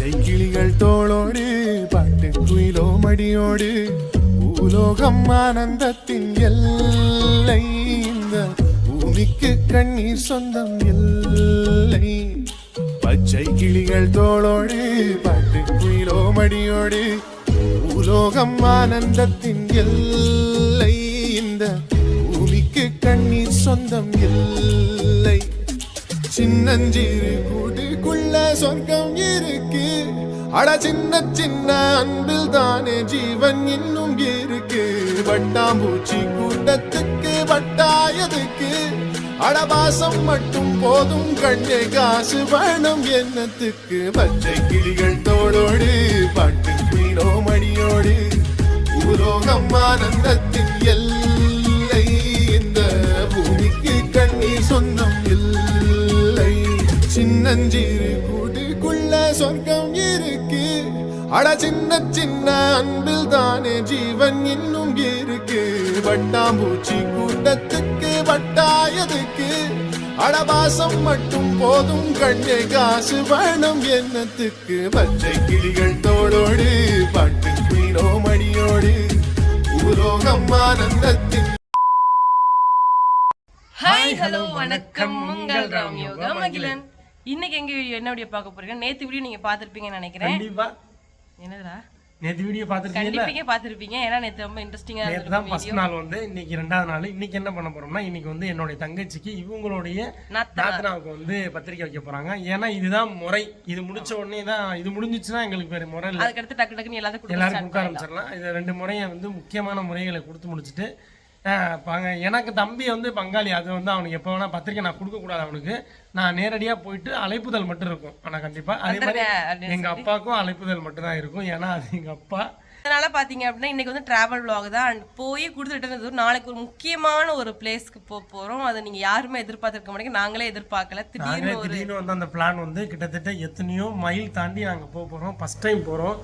பச்சை தோளோடு பாட்டு குயிலோ மடியோடு பூலோகம் ஆனந்தத்தின் எல்லை இந்த பூமிக்கு கண்ணீர் சொந்தம் எல்லை. பச்சை கிளிகள் தோளோடு பாட்டு குயிலோ மடியோடு பூலோகம் ஆனந்தத்தின் எல்லை இந்த பூமிக்கு கண்ணீர் சொந்தம் இல்லை சின்னஞ்சிறு கூட்டுக்குள்ள அட சின்ன சின்ன அன்பில் தானே ஜீவன் இன்னும் இருக்கு. வட்டாம்பூச்சி கூட்டத்துக்கு வட்டாயதுக்கு அடபாசம் மட்டும் போதும் கண்ணே காசு வேணும் என்னத்துக்கு? பச்சை கிளிகள் தோளோடு பாட்டு மீனோ மணியோடு. பூலோகம் ஆனந்தத்தின் எல்லை. இந்த பூமிக்கு கண்ணீர் சொந்தம் இல்லை. சின்னஞ்சிறு கூட்டுக்குள்ள சொர்க்கம் அட சின்ன சின்ன அன்பில் தானே ஜீவன் இன்னும் இருக்கு. வட்டாம்பூச்சி கூட்டத்துக்கு வட்டாயதுக்கு அடவாசம் மட்டும் போதும் கண்ணே காசு வேணும் என்னத்துக்கு? பச்சை கிளிகள் தோளோடு பாட்டு குயிலோ மடியோடு பூலோகம் ஆனந்தத்தின் ஹாய் ஹலோ வணக்கம். உங்கள் ராம் யோகா மகிழன். இன்னைக்கு எங்க வீடியோ என்ன வீடியோ பார்க்க போறீங்க? நேத்து வீடியோ நீங்க பார்த்திருப்பீங்கன்னு நினைக்கிறேன். கண்டிப்பா. என்னதுடா? வீடியோ பார்த்துருக்கீங்கல்ல? கண்டிப்பாக பார்த்திருப்பீங்க. ஏன்னா நேத்து ரொம்ப தான் ஃபர்ஸ்ட் நாள் வந்து இன்னைக்கு ரெண்டாவது நாள். இன்னைக்கு என்ன பண்ண போறோம்னா இன்னைக்கு வந்து என்னுடைய தங்கச்சிக்கு இவங்களுடைய. நாத்தனாவுக்கு வந்து பத்திரிக்கை வைக்க போறாங்க. ஏன்னா இதுதான் முறை. இது முடிச்ச உடனே தான் இது முடிஞ்சிச்சுன்னா எங்களுக்கு வேற முறை இல்லை. அதுக்கடுத்து டக்கு டக்குன்னு எல்லாத்தையும் எல்லாரும் கொடுக்க ஆரம்பிச்சிடலாம். இது ரெண்டு முறையை வந்து முக்கியமான முறைகளை கொடுத்து முடிச்சுட்டு பாங்க. எனக்கு தம்பி வந்து பங்காளி. அது வந்து அவனுக்கு எப்போ வேணா பத்திரிக்கை நான் கொடுக்க கூடாது அவனுக்கு. நான் நேரடியா போயிட்டு அழைப்புதல் மட்டும் இருக்கும். ஆனா கண்டிப்பா. அதே மாதிரி வந்துருங்க அப்படின்னு எங்க அப்பாவுக்கும் அழைப்புதல் மட்டும் தான் இருக்கும். ஏன்னா அது எங்க அப்பா. அதனால பாத்தீங்க அப்படின்னா இன்னைக்கு வந்து டிராவல் vlog தான். And போய் கொடுத்துட்டு நாளைக்கு ஒரு முக்கியமான ஒரு பிளேஸ்க்கு போக போறோம். அதை நீங்க யாருமே எதிர்பார்த்திருக்க மாட்டேங்க. நாங்களே எதிர்பார்க்கல. திடீர்னு நாங்களே திடீர்னு வந்து அந்த பிளான் வந்து கிட்டத்தட்ட எத்தனையோ மைல் தாண்டி நாங்க போக போறோம். ஃபர்ஸ்ட் டைம் போறோம்.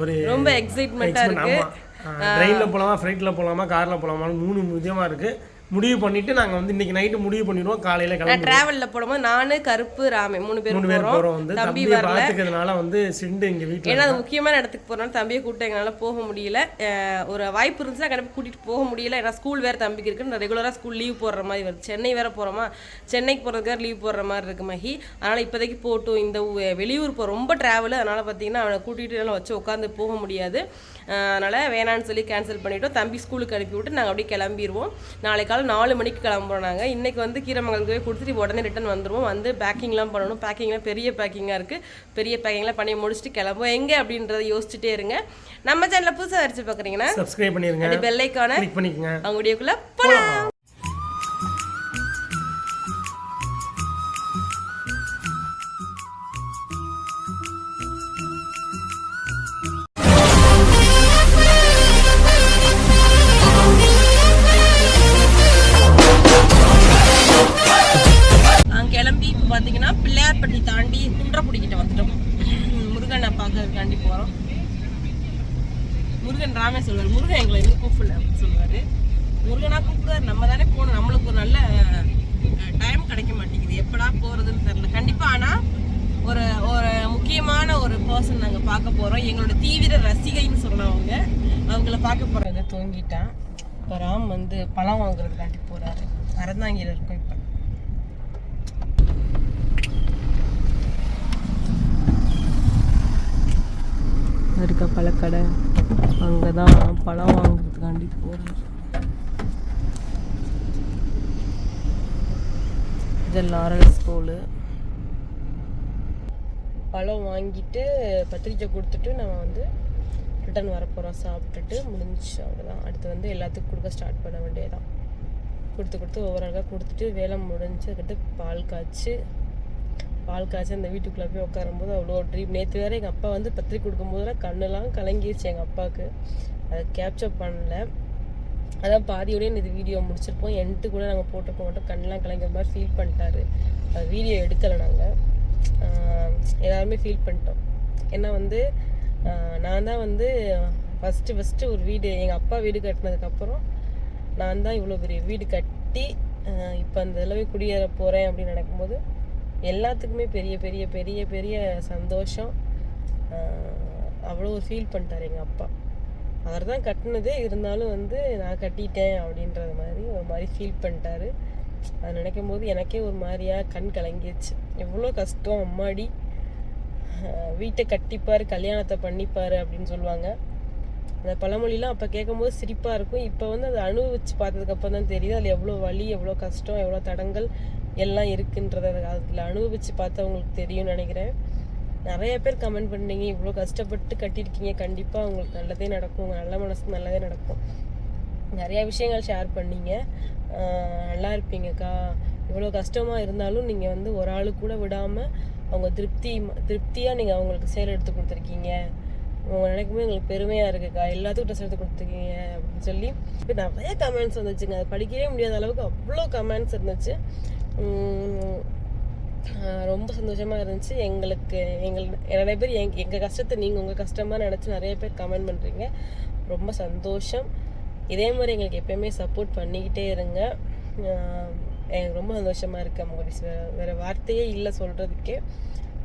ஒரு ரொம்ப எக்ஸைட்மெண்ட்டா இருக்கு. ட்ரெயின்ல போலாமா ஃப்ளைட்ல போலாமா கார்ல போலாமா மூணு விதமா இருக்கு. முடிவு பண்ணிட்டு நாங்க வந்து இன்னைக்கு நைட்டு முடிவு பண்ணிடுவோம். காலையில கிளம்பி டிராவல்ல போடும்போது நானு கருப்பு ராமே மூணு பேரும் மூணு பேர் போறோம். வந்து தம்பி பாத்துக்கிறதுனால வந்து சிண்டு எங்க வீட்டுல ஏன்னா அது முக்கியமான இடத்துக்கு போறோம் தம்பியை கூப்பிட்டு எங்களால போக முடியல. ஒரு வாய்ப்பு இருந்துச்சுன்னா கண்டிப்பாக கூட்டிட்டு போக முடியல. ஏன்னா ஸ்கூல் வேற தம்பிக்கு இருக்கு நான் ரெகுலரா ஸ்கூல் லீவ் போடுற மாதிரி வருது. சென்னை வேற போறோமா? சென்னைக்கு போறதுக்கு லீவ் போடுற மாதிரி இருக்கு மஹி அதனால இப்போதைக்கு போட்டும். இந்த வெளியூர் போ ரொம்ப டிராவல் அதனால பார்த்தீங்கன்னா அவனை கூட்டிட்டு வச்சு உட்காந்து போக முடியாது. அதனால வேணான்னு சொல்லி கேன்சல் பண்ணிட்டோம். தம்பி ஸ்கூலுக்கு அனுப்பி விட்டு நாங்கள் அப்படியே கிளம்பிடுவோம் நாளை காலம் நாலு மணிக்கு கிளம்புறோம் நாங்கள் இன்னைக்கு வந்து கீரமங்கலத்துக்கு போய் கொடுத்துட்டு உடனே ரிட்டன் வந்துருவோம். வந்து பேக்கிங்லாம் பண்ணணும். பேக்கிங்லாம் பெரிய பேக்கிங்காக இருக்குது பெரிய பேக்கிங்லாம் பண்ணி முடிச்சுட்டு கிளம்புவோம். எங்கே அப்படின்றத யோசிச்சுட்டே இருங்க. நம்ம சேனலில் புதுசாக அடிச்சு பார்க்குறீங்கன்னா சப்ஸ்கிரைப் பண்ணிருங்க. அந்த பெல்லைக்கான கிளிக் பண்ணிக்கங்க. அவங்க வீடியோக்குள்ளே போகலாம் குன்றக்குடி கிட்ட வந்துட்டோம். முருகனை பார்க்கறதுக்காண்டி போகிறோம் முருகன் ராமே சொல்லுவார் முருகன் எங்களை எதுவும் கூப்பிடல அப்படின்னு சொல்லுவார் முருகனா கூப்பிடுவார். நம்ம தானே போகணும். நம்மளுக்கு ஒரு நல்ல டைம் கிடைக்க மாட்டேங்குது. எப்படா போகிறதுன்னு தெரில கண்டிப்பாக ஆனால் ஒரு ஒரு முக்கியமான ஒரு பர்சன் நாங்கள் பார்க்க போகிறோம் எங்களோட தீவிர ரசிகைன்னு சொல்லலாம் அவங்க. அவங்கள பார்க்க போகிறாங்க தூங்கிட்டான். இப்போ ராம் வந்து பழம் வாங்குறதுக்காண்டி போகிறாரு அறந்தாங்கியில் இருக்கும் இப்போ இருக்க பழக்கடை. அங்கே தான் பழம் வாங்குறதுக்காண்டி போகிறேன் இது லாரல் ஸ்கூலு. பழம் வாங்கிட்டு பத்திரிக்கை கொடுத்துட்டு நம்ம வந்து ரிட்டர்ன் வரப்போகிறோம் சாப்பிட்டுட்டு முடிஞ்சு அவ்வளோதான் அடுத்து வந்து எல்லாத்துக்கும் கொடுக்க ஸ்டார்ட் பண்ண வேண்டியதான் கொடுத்து கொடுத்து ஒவ்வொரு ஆளாக கொடுத்துட்டு வேலை முடிஞ்சு அதுக்கிட்ட பால் காய்ச்சி பால் காய்ச்சி அந்த வீட்டுக்குள்ளே போய் உட்காரும்போது அவ்வளோ ட்ரீம் நேற்று வேறு எங்கள் அப்பா வந்து பத்திரிக்கை கொடுக்கும்போதெல்லாம் கண்ணெல்லாம் கலங்கிருச்சு எங்கள் அப்பாவுக்கு. அதை கேப்சர் பண்ணல. அதான் பாதியோடய இந்த வீடியோ முடிச்சிருப்போம். என்ட்டு கூட நாங்கள் போட்டிருக்க மாட்டோம். கண்ணெலாம் கலங்கிற மாதிரி ஃபீல் பண்ணிட்டாரு. அது வீடியோ எடுக்கலை நாங்கள் எல்லாருமே ஃபீல் பண்ணிட்டோம். ஏன்னா வந்து நான் தான் வந்து ஃபஸ்ட்டு ஃபஸ்ட்டு ஒரு வீடு எங்கள் அப்பா வீடு கட்டினதுக்கப்புறம் நான் தான் இவ்வளோ பெரிய வீடு கட்டி இப்போ அந்த இதில் குடியேற போகிறேன் அப்படின்னு நடக்கும்போது எல்லாத்துக்குமே பெரிய பெரிய பெரிய பெரிய சந்தோஷம். அவ்வளோ ஃபீல் பண்ணிட்டார் எங்கள் அப்பா. அவர் தான் கட்டினதே இருந்தாலும் வந்து நான் கட்டிட்டேன் அப்படின்றது மாதிரி ஒரு மாதிரி ஃபீல் பண்ணிட்டாரு. அதை நினைக்கும் போது எனக்கே ஒரு மாதிரியா கண் கலங்கிடுச்சு எவ்வளோ கஷ்டம் அம்மாடி. வீட்டை கட்டிப்பார் கல்யாணத்தை பண்ணிப்பார் அப்படின்னு சொல்லுவாங்க. அந்த பழமொழிலாம் அப்போ கேட்கும்போது சிரிப்பாக இருக்கும். இப்போ வந்து அதை அனுபவிச்சு பார்த்ததுக்கப்புறம் தான் தெரியுது. அதில் எவ்வளோ வலி எவ்வளோ கஷ்டம் எவ்வளோ தடங்கள். எல்லாம் இருக்குன்றத அதில் பார்த்து அவங்களுக்கு தெரியும்னு நினைக்கிறேன். நிறைய பேர் கமெண்ட் பண்ணீங்க இவ்வளோ கஷ்டப்பட்டு கட்டியிருக்கீங்க. கண்டிப்பாக உங்களுக்கு நல்லதே நடக்கும். உங்கள் நல்ல மனசுக்கு நல்லதே நடக்கும். நிறையா விஷயங்கள் ஷேர் பண்ணீங்க. நல்லா இருப்பீங்கக்கா. இவ்வளோ கஷ்டமாக இருந்தாலும் நீங்கள் வந்து ஒரு ஆள் கூட விடாமல் அவங்க திருப்தி திருப்தியாக நீங்கள் அவங்களுக்கு சேல் எடுத்து கொடுத்துருக்கீங்க. உங்க நினைக்கும்போது எங்களுக்கு பெருமையாக இருக்குக்கா. எல்லாத்துக்கும் ட்ரெஸ் எடுத்து கொடுத்துருக்கீங்க அப்படின்னு சொல்லி. இப்போ நிறைய கமெண்ட்ஸ் வந்துச்சுங்க. அது படிக்கவே முடியாத அளவுக்கு அவ்வளோ கமெண்ட்ஸ் இருந்துச்சு. ரொம்ப சந்தோஷமாக இருந்துச்சு. எங்களுக்கு எங்கள் நிறைய பேர் எங் எங்கள் கஷ்டத்தை நீங்கள் உங்கள் கஷ்டமாக நினச்சி நிறைய பேர் கமெண்ட் பண்ணுறீங்க ரொம்ப சந்தோஷம். இதே மாதிரி எங்களுக்கு எப்பயுமே சப்போர்ட் பண்ணிக்கிட்டே இருங்க. எனக்கு ரொம்ப சந்தோஷமாக இருக்கு. அம்மகுடிஸ் வேறு வேறு வார்த்தையே இல்லை சொல்கிறதுக்கே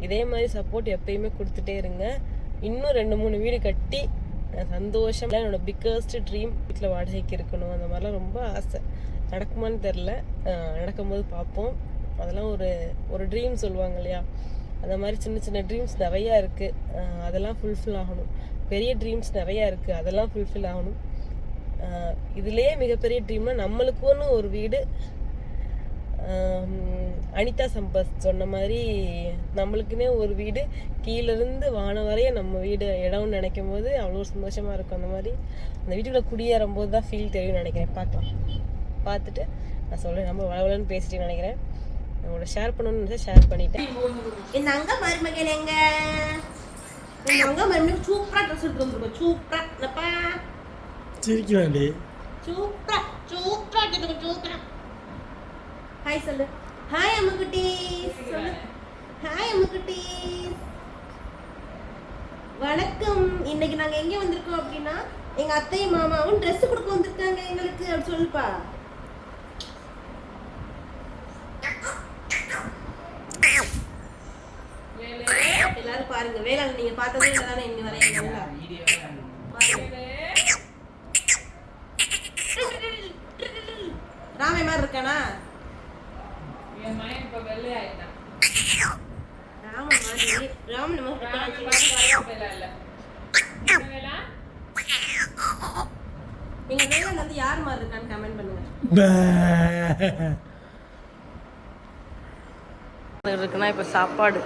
இதே மாதிரி சப்போர்ட் எப்பயுமே கொடுத்துட்டே இருங்க. இன்னும் ரெண்டு மூணு வீடு கட்டி சந்தோஷம். என்னோட பிக்கஸ்ட் ட்ரீம் வீட்டில் வாடகைக்கு இருக்கணும். அந்த மாதிரிலாம் ரொம்ப ஆசை. நடக்குமான்னு தெரில நடக்கும்போது பார்ப்போம். அதெல்லாம் ஒரு ஒரு ட்ரீம் சொல்லுவாங்க இல்லையா? அந்த மாதிரி சின்ன சின்ன ட்ரீம்ஸ் நிறையா இருக்குது அதெல்லாம் ஃபுல்ஃபில் ஆகணும். பெரிய ட்ரீம்ஸ் நிறையா இருக்குது அதெல்லாம் ஃபுல்ஃபில் ஆகணும். இதுலேயே மிகப்பெரிய ட்ரீம்னா நம்மளுக்குன்னு ஒரு வீடு அனிதா சம்பத் சொன்ன மாதிரி நம்மளுக்குன்னே ஒரு வீடு கீழேருந்து வானம் வரைய நம்ம வீடு இடம்னு நினைக்கும் போது அவ்வளோ சந்தோஷமாக இருக்கும் அந்த மாதிரி. அந்த வீட்டுக்குள்ளே குடியேறும் போது தான் ஃபீல் தெரியும்னு நினைக்கிறேன். பார்க்கலாம். பார்த்துட்டு நான் சொல்கிறேன் நம்ம வளவலன்னு பேசிட்டேன்னு நினைக்கிறேன். உங்களோட ஷேர் பண்ணணும்னு ஷேர் பண்ணிட்டேன். இந்த அங்க மருமகன் எங்க? இந்த அங்க மருமகன் சூப்பரா ட்ரெஸ் எடுத்து வந்திருக்கோம் சூப்பரா. இல்லப்பா சூப்பரா சூப்பரா எடுத்து சூப்பரா. ஹாய் சொல்லு. ஹாய் அம்முக்குட்டி சொல்லு. ஹாய் அம்முக்குட்டி வணக்கம். இன்னைக்கு நாங்க எங்க வந்திருக்கோம் அப்படின்னா எங்க அத்தையும் மாமாவும் Dress கொடுக்க வந்திருக்காங்க எங்களுக்கு அப்படி சொல்லுப்பா எல்லாரும் பாருங்க வேளாண் நீங்க பார்த்ததே இல்லை தானே இன்னி வரையும் ராமே மாதிரி இருக்கானா? ராம மாதிரி ராம நம்ம எங்க வேளாண் வந்து யார் மாதிரி இருக்கான்னு கமெண்ட் பண்ணுங்க. இருக்குன்னா இப்போ சாப்பாடு.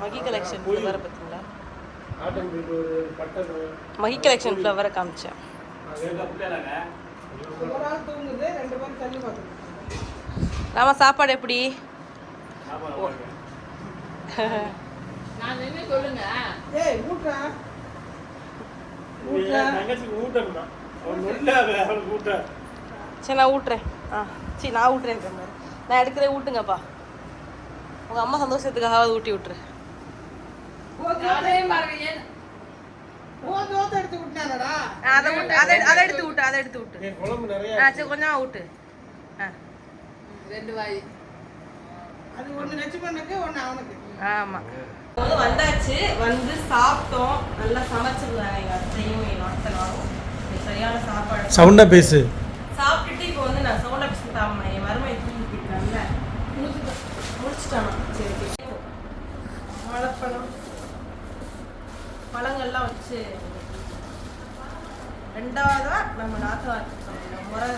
மகி கலெக்ஷன் ஃப்ளவரை பார்த்தீங்களா மகி கலெக்ஷன் ஃப்ளவரை காமிச்சேன். ராமா சாப்பாடு எப்படி? சரி நான் ஊட்டுறேன். ஆ சரி நான் ஊட்டுறேன் நான் எடுக்கிறேன் ஊட்டுங்கப்பா. உங்கள் அம்மா சந்தோஷத்துக்காக ஊட்டி விட்டுரு. அதை விட்டு அதை அதை எடுத்து விட்டு அதை எடுத்து விட்டு. குழம்பு நிறைய ஆ சரி கொஞ்சமாக விட்டு ஆ. ஆமாம் வந்து வந்தாச்சு வந்து சாப்பிட்டோம். நல்லா சமைச்சிருந்தாங்க எங்கள் அத்தையும் நாத்தனாரும் சரியான சாப்பாடு. சவுண்டா பேசு சாப்பிட்டுட்டு இப்போ வந்து நான் சவுண்ட் ஆஃபீஸ் தாம என் மருமை தூங்கி போயிட்டாங்கல்ல முடிச்சிட்டானா சரி சரி. வாழைப்பழம் வச்சு. ரெண்டாவதா நம்ம நாத்தனார் நம்ம முறை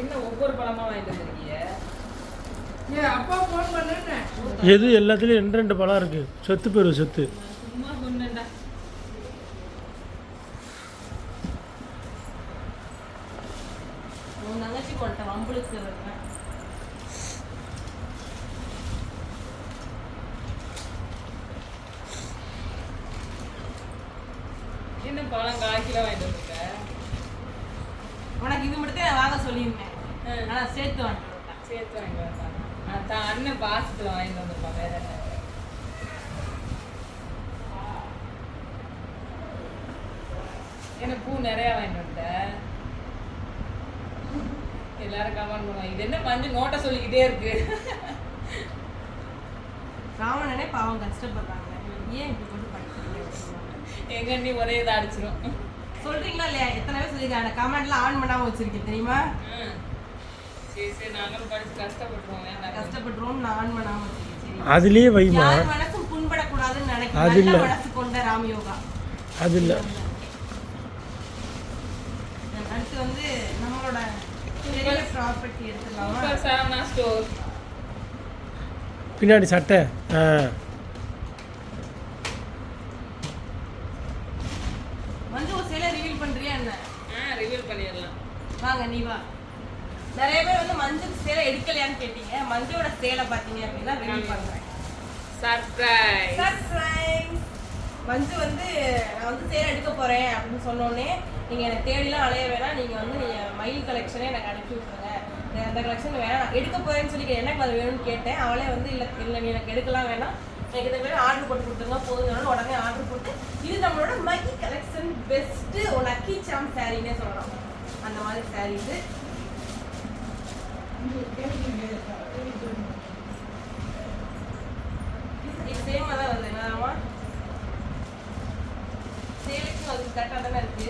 என்ன ஒவ்வொரு பழமா வாங்கிட்டு வந்திருக்கீங்க? எது எல்லாத்துலயும் ரெண்டு ரெண்டு பழம் இருக்கு. செத்து போயிரும் செத்து. உன் தங்கச்சி கொண்ட வம்புளுக்கு பழம் கால் கிலோ வாங்கிட்டு வந்திருக்க. உனக்கு இது மட்டும் தான் வாங்க சொல்லியிருந்தேன். ஆனால் சேர்த்து வாங்கிட்டு சேர்த்து வாங்கிட்டு வந்தாங்க நான் தான் அண்ணன் பாசத்துல வாங்கிட்டு வந்திருப்பான் வேற என்ன? பூ நிறைய வாங்கிட்டு வந்த? எல்லாரும் கமெண்ட் பண்ணுவாங்க இது என்ன மஞ்சள் நோட்டை சொல்லிக்கிட்டே இருக்கு? ராவணனே பாவம் கஷ்டப்படுறாங்க. ஏன் இப்படி எங்க நீ ஒரே இதை அடிச்சிரும். சொல்றீங்களா இல்லையா? எத்தனை பேர் சொல்லிருக்காங்க கமெண்ட்லாம் ஆன் பண்ணாம வச்சிருக்கேன் தெரியுமா. சரி சரி நாங்களும் படிச்சு கஷ்டப்பட்டுருவோம். கஷ்டப்பட்டுருவோம் நான் ஆன் பண்ணாம வச்சிருக்கேன். சரி. அதுலேயே வைமா. மனசும் புண்படக்கூடாதுன்னு அது நினைக்கிறேன். மனசு கொண்ட ராமயோகா அது இல்லை அடுத்து வந்து நம்மளோட பெரிய ப்ராப்பர்ட்டி எடுத்துடலாமா சூப்பர் சரவணா ஸ்டோர் பின்னாடி சட்டை. ஆ வந்து ஒரு சேலை ரிவீல் பண்றியா என்ன ஆ ரிவீல் பண்ணிடலாம் வாங்க நீ வா. நிறைய பேர் வந்து மஞ்சள் சேலை எடுக்கலையான்னு கேட்டீங்க. மஞ்சளோட சேலை பாத்தீங்க அப்படின்னா ரிவீல் பண்றேன் சர்ப்ரைஸ் சர்ப்ரைஸ் மஞ்சு வந்து நான் வந்து சேலை எடுக்க போறேன் அப்படின்னு சொன்னோடனே நீங்க எனக்கு தேடிலாம் அலைய வேணாம். நீங்க வந்து நீங்க மயில் கலெக்ஷனே எனக்கு அனுப்பி விட்டுருங்க. எனக்கு அந்த கலெக்ஷன் வேணாம். எடுக்க போறேன்னு சொல்லி எனக்கு அது வேணும்னு கேட்டேன். அவளே வந்து இல்ல இல்ல நீ எனக்கு எடுக்கலாம் வேணாம். எனக்கு இந்த மாதிரி ஆர்டர் போட்டு கொடுத்துருங்க. போதும் உடனே ஆர்டர் போட்டு இது நம்மளோட Mahi collection best lucky charm சாரின்னே சொல்லலாம். அந்த மாதிரி சாரி இது. சேமாக தான் வருது. என்னதாம்மா சேலைக்கும் அது கரெக்டாக தானே இருக்கு.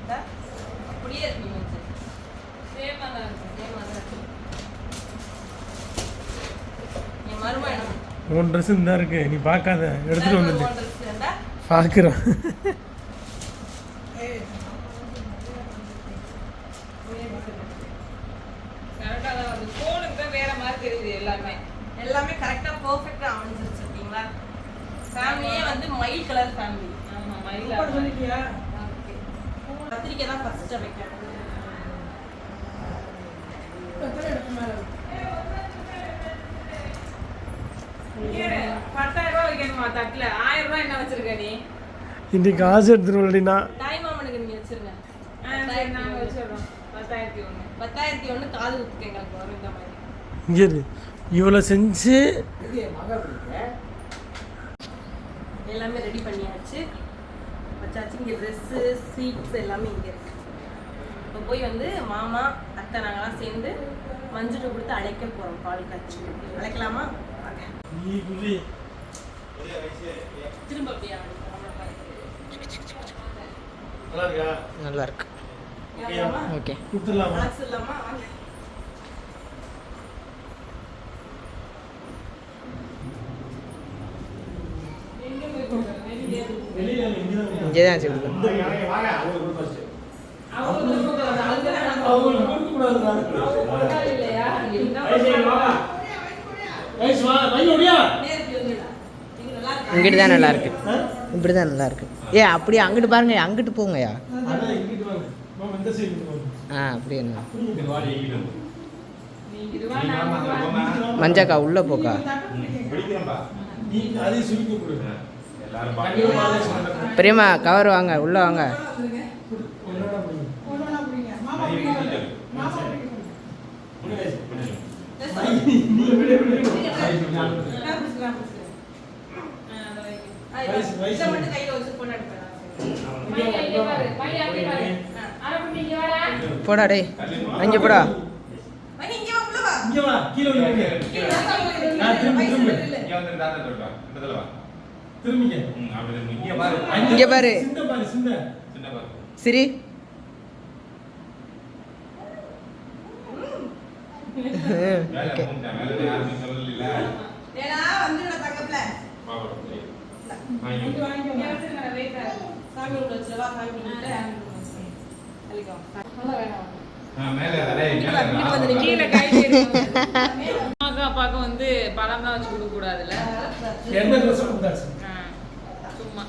இந்தா, அப்படியே இருக்கு தான் இருக்கும் சேமாக தான் இருக்கு. என் மருமகன் உன் ட்ரெஸ் இருக்கு. நீ பார்க்காத. எடுத்துட்டு வந்துட்டு வந்துட்டு பார்க்குறேன் கரெக்டாக தான் வருது ஃபோனுக்கு தான் வேற மாதிரி தெரியுது எல்லாமே எல்லாமே கரெக்டாக பர்ஃபெக்டாக அமைஞ்சிருச்சு ஓகேங்களா ஃபேமிலியே வந்து மயில் கலர் ஃபேமிலி ஆமா மயிலா கத்திரிக்காய் தான் ஃபர்ஸ்ட் வைக்கணும். பத்தாயிரம் ரூபாய் வைக்கணுமா தட்டுல? ஆயிரம் ரூபாய் என்ன வச்சிருக்க நீ? இன்னைக்கு காசு எடுத்துட்டு வரலைனா தாய் மாமனுக்கு நீங்க வச்சிருங்க. பத்தாயிரத்தி ஒண்ணு. பத்தாயிரத்தி ஒன்று காது குத்துக்கு எங்களுக்கு வரும் இந்த மாதிரி. இங்கே இவ்வளோ செஞ்சு எல்லாமே ரெடி பண்ணியாச்சு. வச்சாச்சு இங்கே ட்ரெஸ்ஸு சீட்ஸ் எல்லாமே இங்கே இருக்கு. இப்போ போய் வந்து மாமா அத்தை நாங்களாம் சேர்ந்து மஞ்சள் கொடுத்து அழைக்க போகிறோம் பால் காய்ச்சி. அழைக்கலாமா. திரும்ப அப்படியே. நல்லா இருக்கா நல்லா இருக்கு ஏறலாமா? ஓகே. கொடுத்துடலாமா அழைச்சிடலாமா? வாங்க. வெளியில இங்கே தான் இங்கே தான் வச்சு கொடுக்கணும் அவங்களுக்கு கொடுக்கக்கூடாதுடா இல்லையா வயசு வா வை ஒடியா நேருக்கு வந்துடலாம். இது நல்லா இருக்கா? இங்கிட்டு தான் நல்லா இருக்கு இப்படி தான் நல்லா இருக்கு ஏ அப்படியே அங்கிட்டு பாருங்க அங்கிட்டு வாங்க ஆ அப்படியே என்ன மஞ்சாக்கா உள்ள போக்கா. பெரியம்மா கவர் வாங்க உள்ள வாங்க. போடா டேய். அங்கே போடா. மணி, இங்க பாரு. சிந்த பாரு. சிந்த. இங்க அம்மாக்கு அப்பாவுக்கு வந்து பழம் தான் வச்சு கொடுக்க கூடாதுல்ல என்ன ட்ரெஸ் கொடுத்தாச்சு ஆ, சும்மா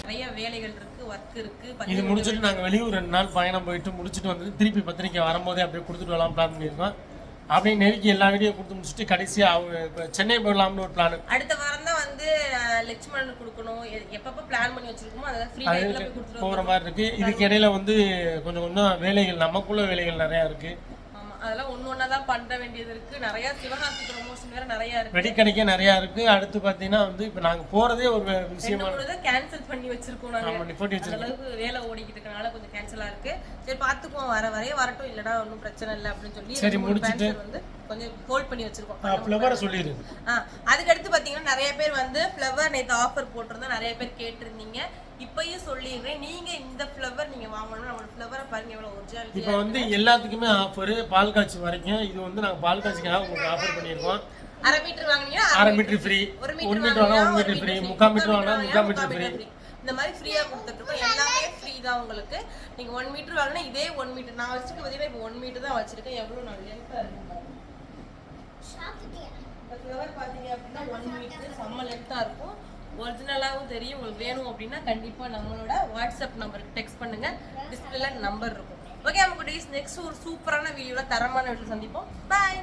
நிறைய வேலைகள் இருக்கு ஒர்க் இருக்கு இது முடிச்சுட்டு நாங்கள் வெளியூர் ரெண்டு நாள் பயணம் போயிட்டு முடிச்சுட்டு வந்து திருப்பி பத்திரிக்கை வரும்போதே அப்படியே கொடுத்துட்டு வரலாம் பிளான் பண்ணியிருக்கோம். அப்படியே நெருக்கி எல்லா வீடியோ கொடுத்து முடிச்சுட்டு கடைசியாக அவங்க சென்னை போயிடலாம்னு ஒரு பிளான் அடுத்த வாரம் தான் வந்து லட்சுமணன் கொடுக்கணும். எப்பப்ப பிளான் பண்ணி வச்சிருக்கோமோ அதெல்லாம் ஃப்ரீ டைம்ல போய் அது கொடுத்துட்டு போகிற. மாதிரி இருக்குது இதுக்கு இடையில வந்து கொஞ்சம் கொஞ்சம் வேலைகள் நமக்குள்ள வேலைகள் நிறையா இருக்குது அதெல்லாம் ஒண்ணு ஒண்ணா தான் பண்ண வேண்டியது இருக்கு. நிறைய சிவகாசி ப்ரொமோஷன் வேற நிறைய இருக்கு. வெடிக்கணிக்க நிறையா இருக்கு. அடுத்து பார்த்தீங்கன்னா வந்து இப்போ நாங்கள் போகிறதே ஒரு விஷயமா கேன்சல் பண்ணி வச்சிருக்கோம் நாங்க. ஆமா, நிப்பாட்டி அந்த வச்சிருக்கோம். அளவுக்கு வேலை ஓடிக்கிட்டு இருக்கனால கொஞ்சம் கேன்சலா இருக்கு. சரி பாத்துக்குவோம் வர வரைய வரட்டும். இல்லடா ஒன்றும் பிரச்சனை இல்லை அப்படின்னு சொல்லி சரி, முடிச்சிட்டு. வந்து கொஞ்சம் ஹோல்ட் பண்ணி வச்சிருக்கோம். ஃப்ளவரை சொல்லிடு ஆ அதுக்கடுத்து பாத்தீங்கன்னா நிறைய பேர் வந்து ஃப்ளவர் நேத்து ஆஃபர் போட்டிருந்தா நிறைய பேர் கேட்டிருந்தீங்க. இப்பயும் சொல்லிடுறேன். நீங்க இந்த ஃப்ளவர் நீங்க வாங்கணும் நம்மளோட ஃப்ளவரை பாருங்க எவ்வளவு இப்போ ஒரிஜினாலிட்டியா வந்து எல்லாத்துக்குமே ஆஃபரு பால் காய்ச்சி வரைக்கும். இது வந்து நாங்கள் பால் காய்ச்சிக்காக உங்களுக்கு ஆஃபர் பண்ணியிருக்கோம். அரை மீட்டர் வாங்குனீங்கன்னா அரை மீட்டர் ஃப்ரீ ஒரு மீட்டர் மீட்டர் வாங்கினா ஒரு மீட்டர் ஃப்ரீ மீட்டர் முக்கால் மீட்டர் வாங்கினா முக்கால் மீட்டர் ஃப்ரீ. இந்த மாதிரி ஃப்ரீயா கொடுத்துட்டு இருக்கோம் எல்லாமே ஃப்ரீ தான் உங்களுக்கு. நீங்க ஒன் மீட்டர் வாங்கினா இதே ஒன் மீட்டர் நான் வச்சிருக்க பார்த்தீங்கன்னா இப்போ ஒன் மீட்டர் தான் வச்சிருக்கேன். எவ்வளவு நான் லென்த்தா இருக்கு பாருங்க. இந்த ஃப்ளவர் பாத்தீங்க அப்படின்னா ஒன் மீட்டர் செம்ம லென்த்தா இருக்கும். ஒரிஜினலாகவும் தெரியும். உங்களுக்கு வேணும் அப்படின்னா கண்டிப்பா நம்மளோட வாட்ஸ்அப் நம்பருக்கு டெக்ஸ்ட் பண்ணுங்க. டிஸ்பிளேல நம்பர் இருக்கும். ஓகே நமக்கு டேஸ் நெக்ஸ்ட் ஒரு சூப்பரான வீடியோவில் தரமான வீட்டில் சந்திப்போம். பாய்